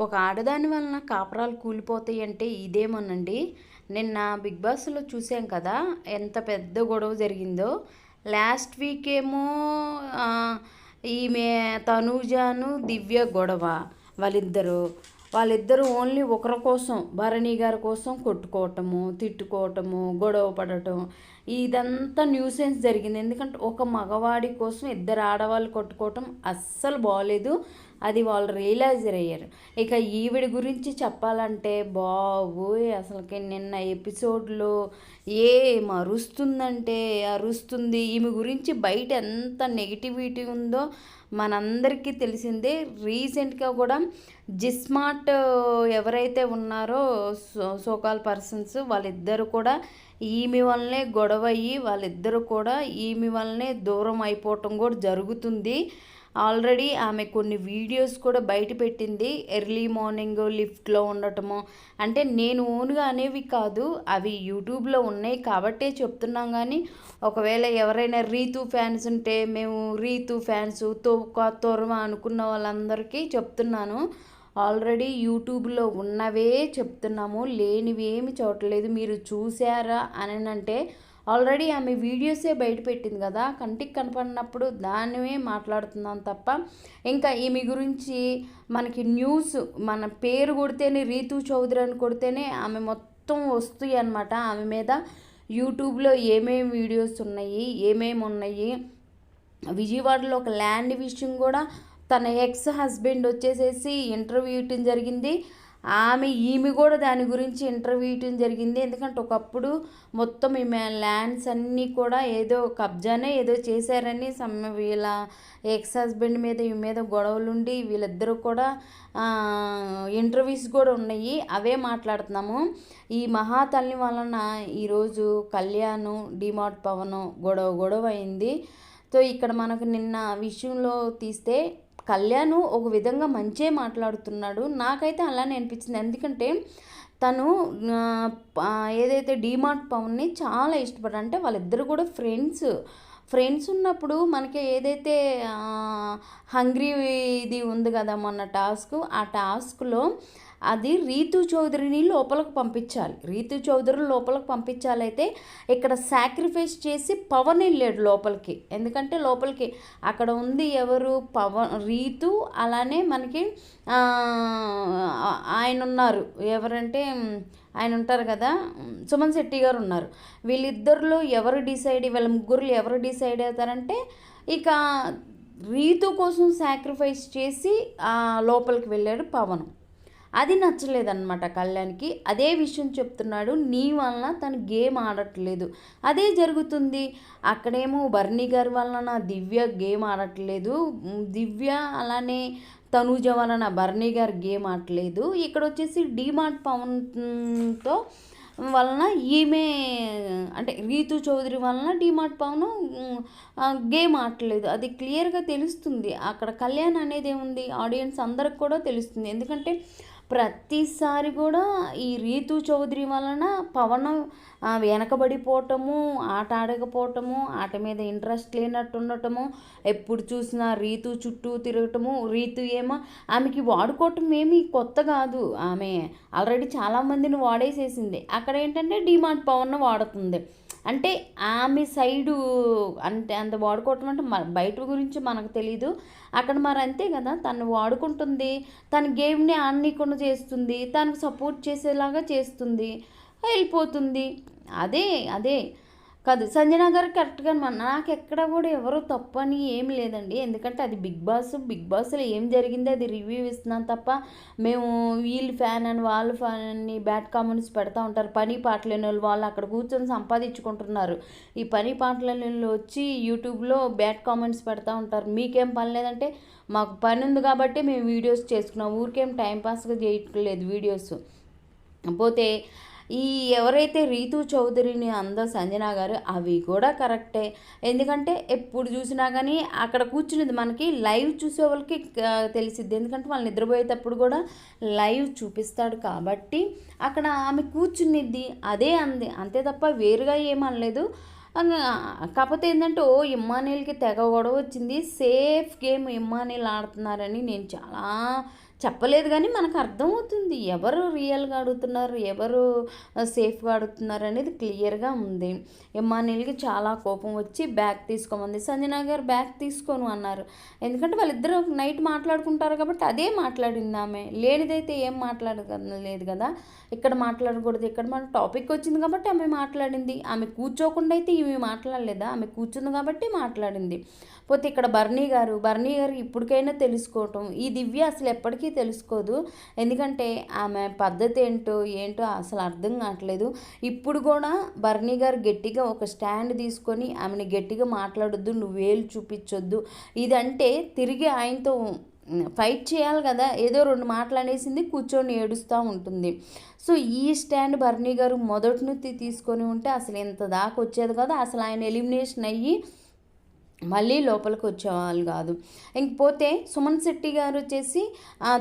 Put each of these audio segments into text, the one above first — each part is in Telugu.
ఒక ఆడదాని వలన కాపురాలు కూలిపోతాయి అంటే ఇదేమోనండి. నిన్న బిగ్ బాస్లో చూసాం కదా ఎంత పెద్ద గొడవ జరిగిందో. లాస్ట్ వీక్ ఏమో ఈమె తనూజాను దివ్య గొడవ. వాళ్ళిద్దరు వాళ్ళిద్దరూ ఓన్లీ ఒకరి కోసం భరణి గారి కోసం కొట్టుకోవటము తిట్టుకోవటము గొడవ పడటం. ఇదంతా న్యూసెన్స్ జరిగింది. ఎందుకంటే ఒక మగవాడి కోసం ఇద్దరు ఆడవాళ్ళు కొట్టుకోవటం అస్సలు బాగోలేదు అది వాళ్ళు రియలైజర్ అయ్యారు. ఇక ఈవిడ గురించి చెప్పాలంటే బాబోయ్ అసలుకి నిన్న ఎపిసోడ్లో ఏ అరుస్తుందంటే అరుస్తుంది. ఈమె గురించి బయట ఎంత నెగిటివిటీ ఉందో మనందరికీ తెలిసిందే. రీసెంట్గా కూడా జిస్మార్ట్ ఎవరైతే ఉన్నారో సో సోకాల్ పర్సన్స్ వాళ్ళిద్దరు కూడా ఈమె వల్లనే గొడవ అయ్యి వాళ్ళిద్దరు కూడా ఈమె వల్లనే దూరం అయిపోవటం కూడా జరుగుతుంది. ఆల్రెడీ ఆమె కొన్ని వీడియోస్ కూడా బయట పెట్టింది. ఎర్లీ మార్నింగ్ లిఫ్ట్లో ఉండటము. అంటే నేను ఓన్గా అనేవి కాదు అవి యూట్యూబ్లో ఉన్నాయి కాబట్టే చెప్తున్నాం కానీ ఒకవేళ ఎవరైనా రీతు ఫ్యాన్స్ ఉంటే మేము రీతు ఫ్యాన్స్ తోక తొరమ అనుకున్న వాళ్ళందరికీ చెప్తున్నాను. ఆల్రెడీ యూట్యూబ్లో ఉన్నవే చెప్తున్నాము. లేనివి ఏమి చూడలేదు మీరు చూసారా అని అంటే ఆల్రెడీ ఆమె వీడియోసే బయట పెట్టింది కదా కంటికి కనపడినప్పుడు దానివే మాట్లాడుతున్నాం తప్ప ఇంకా ఈమె గురించి మనకి న్యూస్ మన పేరు కొడితేనే రీతు చౌదరి అని కొడితేనే ఆమె మొత్తం వస్తాయి అనమాట ఆమె మీద యూట్యూబ్లో ఏమేమి వీడియోస్ ఉన్నాయి ఏమేమి ఉన్నాయి. విజయవాడలో ఒక ల్యాండ్ విషయం కూడా తన ఎక్స్ హస్బెండ్ వచ్చేసేసి ఇంటర్వ్యూ ఇవ్వటం జరిగింది. ఆమె ఈమె కూడా దాని గురించి ఇంటర్వ్యూ ఇవ్వడం జరిగింది. ఎందుకంటే ఒకప్పుడు మొత్తం ఈమె ల్యాండ్స్ అన్నీ కూడా ఏదో కబ్జానే ఏదో చేశారని సమ్ వీళ్ళ ఎక్స్ హస్బెండ్ మీద ఈ మీద గొడవలుండి వీళ్ళిద్దరూ కూడా ఇంటర్వ్యూస్ కూడా ఉన్నాయి. అవే మాట్లాడుతున్నాము. ఈ మహాతల్లి వలన ఈరోజు కళ్యాణ్ డిమార్ట్ పవన్ గొడవ గొడవ అయింది. సో ఇక్కడ మనకు నిన్న విషయంలో తీస్తే కళ్యాణ్ ఒక విధంగా మంచే మాట్లాడుతున్నాడు. నాకైతే అలానే అనిపించింది. ఎందుకంటే తను ఏదైతే డీమార్ట్ పవన్ని చాలా ఇష్టపడ అంటే వాళ్ళిద్దరు కూడా ఫ్రెండ్స్. ఫ్రెండ్స్ ఉన్నప్పుడు మనకి ఏదైతే హంగ్రీ ఇది ఉంది కదా మొన్న టాస్క్ ఆ టాస్క్లో అది రీతు చౌదరిని లోపలకు పంపించాలి. రీతు చౌదరి లోపలకు పంపించాలైతే ఇక్కడ సాక్రిఫైస్ చేసి పవన్ వెళ్ళాడు లోపలికి. ఎందుకంటే లోపలికి అక్కడ ఉంది ఎవరు? పవన్ రీతు అలానే మనకి ఆయన ఉన్నారు. ఎవరంటే ఆయన ఉంటారు కదా సుమన్ శెట్టి గారు ఉన్నారు. వీళ్ళిద్దరిలో ఎవరు డిసైడ్ వీళ్ళ ముగ్గురు ఎవరు డిసైడ్ అవుతారంటే ఇక రీతు కోసం సాక్రిఫైస్ చేసి లోపలికి వెళ్ళాడు పవన్. అది నచ్చలేదన్నమాట కళ్యాణ్కి. అదే విషయం చెప్తున్నాడు. నీ వలన తను గేమ్ ఆడట్లేదు. అదే జరుగుతుంది. అక్కడేమో బర్నీ గారి వలన దివ్య గేమ్ ఆడట్లేదు. దివ్య అలానే తనూజ వలన బర్నీ గారు గేమ్ ఆడట్లేదు. ఇక్కడ వచ్చేసి డీమార్ట్ పవన్తో వలన ఈమె అంటే రీతు చౌదరి వలన డిమార్ట్ పవన్ గేమ్ ఆడలేదు అది క్లియర్గా తెలుస్తుంది. అక్కడ కళ్యాణ్ అనేది ఏముంది ఆడియన్స్ అందరికి కూడా తెలుస్తుంది. ఎందుకంటే ప్రతిసారి కూడా ఈ రీతు చౌదరి వలన పవన్ వెనకబడిపోవటము ఆట ఆడకపోవటము ఆట మీద ఇంట్రెస్ట్ లేనట్టు ఉండటము ఎప్పుడు చూసినా రీతు చుట్టూ తిరగటము రీతు ఏమో ఆమెకి వాడుకోవటం ఏమి కొత్త కాదు. ఆమె ఆల్రెడీ చాలామందిని వాడేసేసింది. అక్కడ ఏంటంటే డిమాండ్ పవన్ వాడుతుంది. అంటే ఆమె సైడు అంటే అంత వాడుకోవటం అంటే బయట గురించి మనకు తెలీదు. అక్కడ మరి అంతే కదా తను వాడుకుంటుంది తన గేమ్ని ఆడనీయకుండా చేస్తుంది తనకు సపోర్ట్ చేసేలాగా చేస్తుంది వెళ్ళిపోతుంది. అదే అదే. కాదు సంజన గారు కరెక్ట్గా నాకు ఎక్కడ కూడా ఎవరు తప్పని ఏం లేదండి. ఎందుకంటే అది బిగ్ బాస్ బిగ్ బాస్లో ఏం జరిగింది అది రివ్యూ ఇస్తున్నాను తప్ప మేము వీళ్ళు ఫ్యాన్ అని వాళ్ళు ఫ్యాన్ అని బ్యాడ్ కామెంట్స్ పెడతా ఉంటారు. పని పాటలేని వాళ్ళు వాళ్ళు అక్కడ కూర్చొని సంపాదించుకుంటున్నారు. ఈ పని పాటలని వచ్చి యూట్యూబ్లో బ్యాడ్ కామెంట్స్ పెడతా ఉంటారు. మీకేం పని లేదంటే మాకు పని ఉంది కాబట్టి మేము వీడియోస్ చేసుకున్నాం. ఊరికేం టైంపాస్గా చేయట్లేదు వీడియోస్ పోతే ఈ ఎవరైతే రీతు చౌదరిని అందో సంజన గారు అవి కూడా కరెక్టే. ఎందుకంటే ఎప్పుడు చూసినా కానీ అక్కడ కూర్చునేది మనకి లైవ్ చూసే వాళ్ళకి తెలిసిద్ది. ఎందుకంటే వాళ్ళు నిద్రపోయేటప్పుడు కూడా లైవ్ చూపిస్తాడు కాబట్టి అక్కడ ఆమె కూర్చునిద్ది అదే అంది. అంతే తప్ప వేరుగా ఏమనలేదు కాకపోతే ఏంటంటే ఓ ఇమ్మానీలకి తెగ గొడవ వచ్చింది. సేఫ్ గేమ్ ఇమ్మానీలు ఆడుతున్నారని నేను చాలా చెప్పలేదు కానీ మనకు అర్థమవుతుంది. ఎవరు రియల్గా అడుగుతున్నారు? ఎవరు సేఫ్గా అడుగుతున్నారు అనేది క్లియర్గా ఉంది. ఎమ్మానీలకి చాలా కోపం వచ్చి బ్యాగ్ తీసుకోమంది. సంజనా గారు బ్యాగ్ తీసుకోను అన్నారు. ఎందుకంటే వాళ్ళిద్దరూ నైట్ మాట్లాడుకుంటారు కాబట్టి అదే మాట్లాడింది ఆమె. లేనిదైతే ఏం మాట్లాడలేదు కదా. ఇక్కడ మాట్లాడకూడదు ఇక్కడ మన టాపిక్ వచ్చింది కాబట్టి ఆమె మాట్లాడింది. ఆమె కూర్చోకుండా అయితే ఈమె మాట్లాడలేదా? ఆమె కూర్చుంది కాబట్టి మాట్లాడింది. పోతే ఇక్కడ బర్నీ గారు బర్నీ గారు ఇప్పటికైనా తెలుసుకోవటం. ఈ దివ్య అసలు ఎప్పటికీ తెలుసుకోదు. ఎందుకంటే ఆమె పద్ధతి ఏంటో ఏంటో అసలు అర్థం కావట్లేదు. ఇప్పుడు కూడా బర్నీ గారు గట్టిగా ఒక స్టాండ్ తీసుకొని ఆమెను గట్టిగా మాట్లాడొద్దు నువ్వు వేలు చూపించొద్దు. ఇదంటే తిరిగి ఆయనతో ఫైట్ చేయాలి కదా. ఏదో రెండు మాటలు అనేసింది కూర్చొని ఏడుస్తూ ఉంటుంది. సో ఈ స్టాండ్ బర్నీ గారు మొదటి నుంచి తీసుకొని ఉంటే అసలు ఇంత దాకా వచ్చేది కదా. అసలు ఆయన ఎలిమినేషన్ అయ్యి మళ్ళీ లోపలికి వచ్చేవాళ్ళు కాదు. ఇంకపోతే సుమన్ శెట్టి గారు వచ్చేసి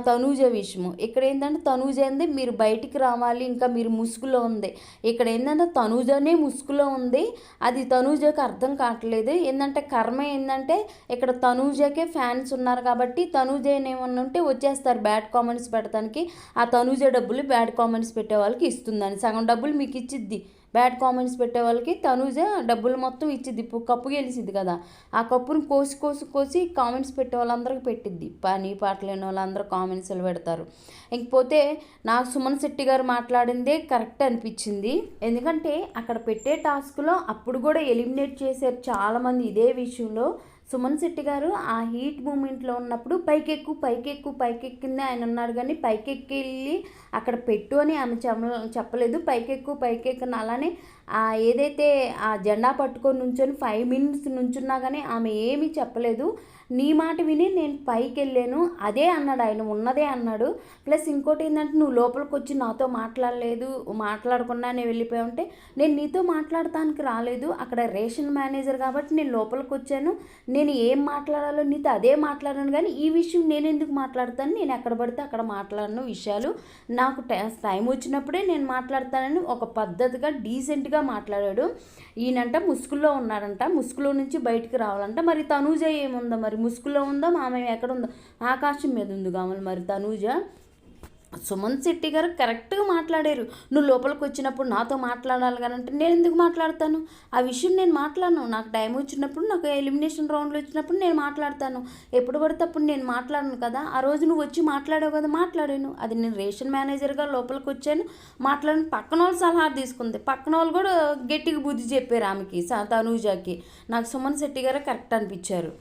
తనూజ విషయము ఇక్కడ ఏంటంటే తనూజ ఏంది మీరు బయటికి రావాలి ఇంకా మీరు ముసుగులో ఉంది. ఇక్కడ ఏంటంటే తనూజనే ముసుగులో ఉంది. అది తనూజకి అర్థం కావట్లేదు. ఏంటంటే కర్మ ఏంటంటే ఇక్కడ తనూజకే ఫ్యాన్స్ ఉన్నారు కాబట్టి తనూజ ఏమన్నా ఉంటే వచ్చేస్తారు బ్యాడ్ కామెంట్స్ పెట్టడానికి. ఆ తనూజ డబ్బులు బ్యాడ్ కామెంట్స్ పెట్టే వాళ్ళకి ఇస్తుందని. సగం డబ్బులు మీకు ఇచ్చిద్ది. బ్యాడ్ కామెంట్స్ పెట్టే వాళ్ళకి తనూజ డబ్బులు మొత్తం ఇచ్చిద్ది. కప్పు గెలిచిద్ది కదా. ఆ కప్పును కోసి కోసి కోసి కామెంట్స్ పెట్టే వాళ్ళందరికీ పెట్టిద్ది. పని పాట లేని వాళ్ళందరూ కామెంట్స్లు పెడతారు. ఇంకపోతే నాకు సుమన్ శెట్టి గారు మాట్లాడిందే కరెక్ట్ అనిపించింది. ఎందుకంటే అక్కడ పెట్టే టాస్క్లో అప్పుడు కూడా ఎలిమినేట్ చేశారు చాలామంది ఇదే విషయంలో. సుమన్ శెట్టి గారు ఆ హీట్ మూమెంట్లో ఉన్నప్పుడు పైకెక్కు పైకెక్కు పైకెక్కింది ఆయన ఉన్నాడు కానీ పైకెక్కి వెళ్ళి అక్కడ పెట్టు అని ఆమె చెప్పలేదు. పైకెక్కు పైకెక్కిన అలానే ఏదైతే ఆ జెండా పట్టుకొని నుంచొని ఫైవ్ మినిట్స్ నుంచున్నా కానీ ఆమె ఏమీ చెప్పలేదు. నీ మాట విని నేను పైకి వెళ్ళాను అదే అన్నాడు ఆయన ఉన్నదే అన్నాడు. ప్లస్ ఇంకోటి ఏంటంటే నువ్వు లోపలికి వచ్చి నాతో మాట్లాడలేదు మాట్లాడకుండా నేను వెళ్ళిపోయా ఉంటే నేను నీతో మాట్లాడటానికి రాలేదు. అక్కడ రేషన్ మేనేజర్ కాబట్టి నేను లోపలికి వచ్చాను నేను ఏం మాట్లాడాలో నీతో అదే మాట్లాడాను. కానీ ఈ విషయం నేను ఎందుకు మాట్లాడతాను? నేను ఎక్కడ పడితే అక్కడ మాట్లాడిన విషయాలు నాకు టైం వచ్చినప్పుడే నేను మాట్లాడతానని ఒక పద్ధతిగా డీసెంట్గా మాట్లాడాడు. ఈయనంట ముసుగులో ఉన్నారంట ముసుగులో నుంచి బయటికి రావాలంట. మరి తనూజ ఏముందో మరి? మరి ముసుగులో ఉందో? మామయ్య ఎక్కడ ఉందో? ఆకాశం మీద ఉంది కామలు మరి తనూజ. సుమన్ శెట్టి గారు కరెక్ట్గా మాట్లాడారు. నువ్వు లోపలికి వచ్చినప్పుడు నాతో మాట్లాడాలి కానీ అంటే నేను ఎందుకు మాట్లాడతాను? ఆ విషయం నేను మాట్లాడను. నాకు టైం వచ్చినప్పుడు నాకు ఎలిమినేషన్ రౌండ్లో వచ్చినప్పుడు నేను మాట్లాడతాను. ఎప్పుడు పడితే అప్పుడు నేను మాట్లాడను కదా? ఆ రోజు నువ్వు వచ్చి మాట్లాడావు కదా? మాట్లాడాను. అది నేను రేషన్ మేనేజర్గా లోపలికి వచ్చాను. మాట్లాడిన. పక్కన వాళ్ళు సలహా తీసుకుంది. పక్కన వాళ్ళు కూడా గట్టిగా బుద్ధి చెప్పారు ఆమెకి తనూజాకి. నాకు సుమన్ శెట్టి గారు కరెక్ట్ అనిపించారు.